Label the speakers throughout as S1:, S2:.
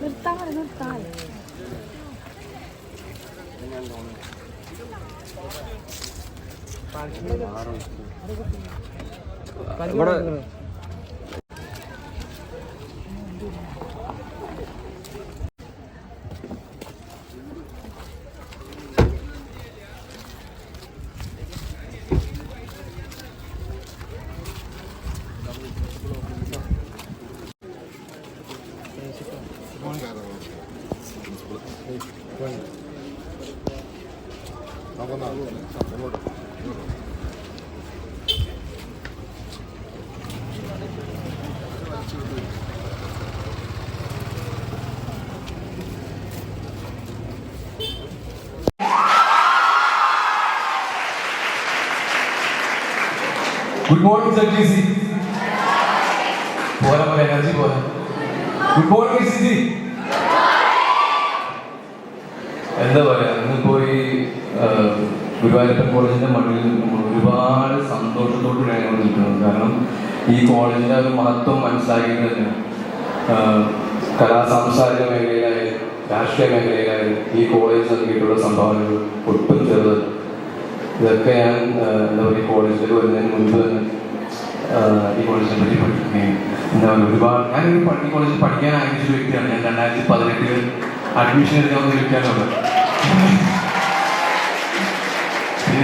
S1: നിർത്താൻ മതി നിർത്താൻ
S2: ഇവിടെ
S3: good morning sir T C പോരാ പോലെ എനർജി പോരാ ഗുഡ് മോർണിംഗ് സി ജി എന്താ പറയാ ഇന്നിപ്പോ ഈ ആ, ഗുരുവായൂരപ്പൻ കോളേജിന്റെ മണ്ണിൽ നിൽക്കുമ്പോൾ ഒരുപാട് സന്തോഷത്തോടുകൂടിയാണ് ഞങ്ങൾ നിൽക്കുന്നത് കാരണം ഈ കോളേജിന്റെ ഒരു മഹത്വം മനസ്സിലാക്കിയത് തന്നെയാണ് കലാ സാംസ്കാരിക മേഖലയിലായാലും രാഷ്ട്രീയ മേഖലയിലായാലും ഈ കോളേജ് നൽകിയിട്ടുള്ള സംഭാവനകൾ ഒട്ടും ചെറുതല്ല. ഇതൊക്കെ ഞാൻ എന്താ പറയുക കോളേജിലേക്ക് വരുന്നതിന് മുൻപ് തന്നെ ഈ കോളേജിനെ പറ്റി പഠിക്കുകയും എന്താ പറയുക ഒരുപാട് ഞാൻ ഈ കോളേജിൽ പഠിക്കാൻ ആഗ്രഹിച്ച വ്യക്തിയാണ് ഞാൻ. രണ്ടായിരത്തി പതിനെട്ടിൽ അഡ്മിഷൻ എടുക്കാൻ വ്യക്തിയാണുള്ളത്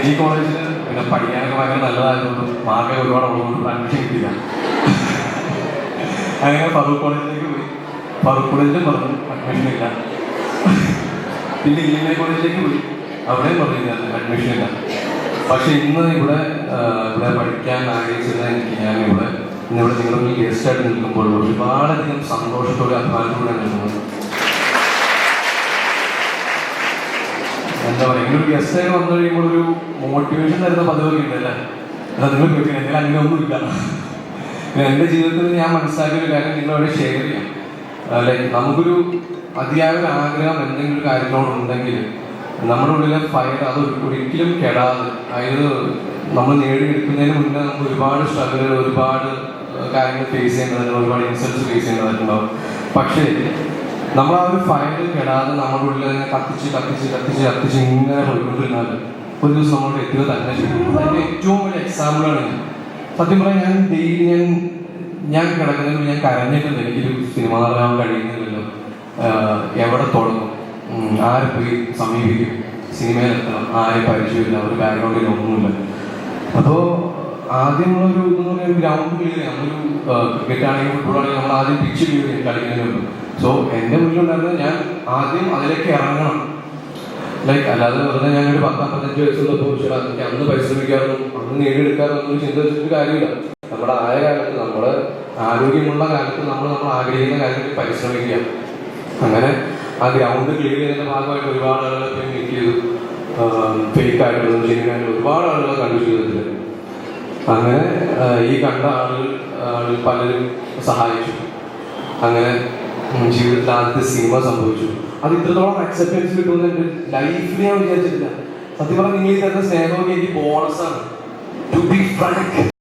S3: ഈ കോളേജിൽ പിന്നെ പഠിക്കാനൊക്കെ ഭയങ്കര നല്ലതായതുകൊണ്ട് മാർക്കെ ഒരുപാട് ഉള്ളതുകൊണ്ട് അഡ്മിഷൻ കിട്ടില്ല അങ്ങനെ ഫറൂഖ് കോളേജിലേക്ക് പോയി. ഫറൂഖ് കോളേജിലും പറഞ്ഞു അഡ്മിഷൻ ഇല്ല. പിന്നെ ഇ എം ഐ കോളേജിലേക്ക് പോയി. അവിടെയും പറഞ്ഞില്ല അഡ്മിഷൻ ഇല്ല. പക്ഷെ ഇന്ന് ഇവിടെ ഇവിടെ പഠിക്കാൻ ആഗ്രഹിച്ചത് എനിക്ക് ഞാൻ ഇവിടെ ഇന്നിവിടെ നിങ്ങളുടെ ഗസ്റ്റ് ആയിട്ട് നിൽക്കുമ്പോൾ ഒരുപാടധികം സന്തോഷത്തോടെ അഭിമാനത്തോടെ നിൽക്കുന്നത് എന്താ പറയുക? ഇങ്ങനെ ഒരു ഗസ്റ്റ് ആയി വന്നു കഴിയുമ്പോൾ ഒരു മോട്ടിവേഷൻ തരുന്ന പദവി ഉണ്ട് അല്ലേ? അതാ നിങ്ങൾ കേൾക്കുന്നത് എന്തെങ്കിലും അങ്ങനെ ഒന്നുമില്ല ഇല്ല. എന്റെ ജീവിതത്തിൽ ഞാൻ മനസ്സിലാക്കിയ ഒരു കാര്യം നിങ്ങളോട് ഷെയർ ചെയ്യാം. ലൈക്ക് നമുക്കൊരു അതിയായ ഒരു ആഗ്രഹം എന്തെങ്കിലും ഒരു കാര്യങ്ങളോടുണ്ടെങ്കിൽ നമ്മുടെ ഉള്ളിലെ ഫയർ അത് ഒരിക്കലും കെടാതെ അതായത് നമ്മൾ നേടിയെടുക്കുന്നതിന് മുന്നേ നമുക്ക് ഒരുപാട് സ്ട്രഗിളുകൾ ഒരുപാട് കാര്യങ്ങൾ ഫേസ് ചെയ്യേണ്ടതുണ്ട് ഒരുപാട് ഇൻസൾട്ട്സ് ഫേസ് ചെയ്യേണ്ടതായിട്ടുണ്ടാവും. പക്ഷേ നമ്മൾ ആ ഒരു ഫയലിൽ കെടാതെ നമ്മുടെ ഉള്ളിൽ അതിനെ കത്തിച്ച് കത്തിച്ച് കത്തിച്ച് കത്തിച്ച് ഇങ്ങനെ പോയിക്കൊണ്ടിരുന്നാൽ ഒരു ദിവസം നമ്മളോട് എത്തുക തന്നെ ചെയ്യും. അതിന്റെ ഏറ്റവും വലിയ എക്സാമ്പിളാണ് ഞാൻ. സത്യം പറയാൻ ഞാൻ ഡെയിലി ഞാൻ ഞാൻ കിടക്കുന്നതിന് ഞാൻ കരഞ്ഞിട്ടുണ്ട്. എനിക്കൊരു സിനിമ നടക്കാൻ കഴിയുന്നില്ലല്ലോ. എവിടെ തുടങ്ങും? ആരെ പോയി സമീപിക്കും? സിനിമയിലെത്തണം ആരെ പരിചയമില്ല ഒരു ബാക്ക്ഗ്രൗണ്ടിൽ ഒന്നുമില്ല. അപ്പോൾ ആദ്യമുള്ളൊരു ഇതെന്ന് പറഞ്ഞാൽ ഗ്രൗണ്ട് ക്ലിയർ നമ്മളൊരു ക്രിക്കറ്റ് ആണെങ്കിലും ഫുട്ബോൾ ആണെങ്കിലും നമ്മൾ ആദ്യം പിച്ച് ക്ലിയർ മുമ്പ് സോ എന്റെ മുന്നിലുണ്ടായിരുന്നത് ഞാൻ ആദ്യം അതിലേക്ക് ഇറങ്ങണം. ലൈക്ക് അല്ലാതെ വെറുതെ ഞാൻ ഒരു പത്താം പതിനഞ്ച് വയസ്സുള്ളപ്പോൾ പക്ഷേ അന്ന് പരിശ്രമിക്കാറൊന്നും അന്ന് നേടിയെടുക്കാറൊന്നും ഒരു ചിന്ത വെച്ചിട്ട് കാര്യമില്ല. നമ്മുടെ ആയ കാലത്ത് നമ്മൾ ആരോഗ്യമുള്ള കാലത്ത് നമ്മൾ നമ്മൾ ആഗ്രഹിക്കുന്ന കാര്യത്തിൽ പരിശ്രമിക്കുക. അങ്ങനെ ആ ഗ്രൗണ്ട് ക്ലിയർ ചെയ്യുന്ന ഭാഗമായിട്ട് ഒരുപാട് ആളുകളെ ഫേക്ക് ആയിട്ടുള്ളതും ശരിയായിട്ടുള്ള ഒരുപാട് ആളുകളെ കണ്ടു ജീവിതത്തിൽ അങ്ങനെ ഈ കണ്ട ആളുകൾ പലരും സഹായിച്ചു. അങ്ങനെ ജീവിതത്തിൽ ആദ്യത്തെ സിനിമ സംഭവിച്ചു. അത് ഇത്രത്തോളം അക്സെപ്റ്റൻസ് കിട്ടുമെന്ന് എന്റെ ലൈഫിൽ ഞാൻ വിചാരിച്ചിട്ടില്ല. സത്യം പറഞ്ഞാൽ നിങ്ങൾ ഈ തരുന്ന സ്നേഹമൊക്കെ എനിക്ക് ബോണസാണ് ടു ബി ഫ്രാങ്ക്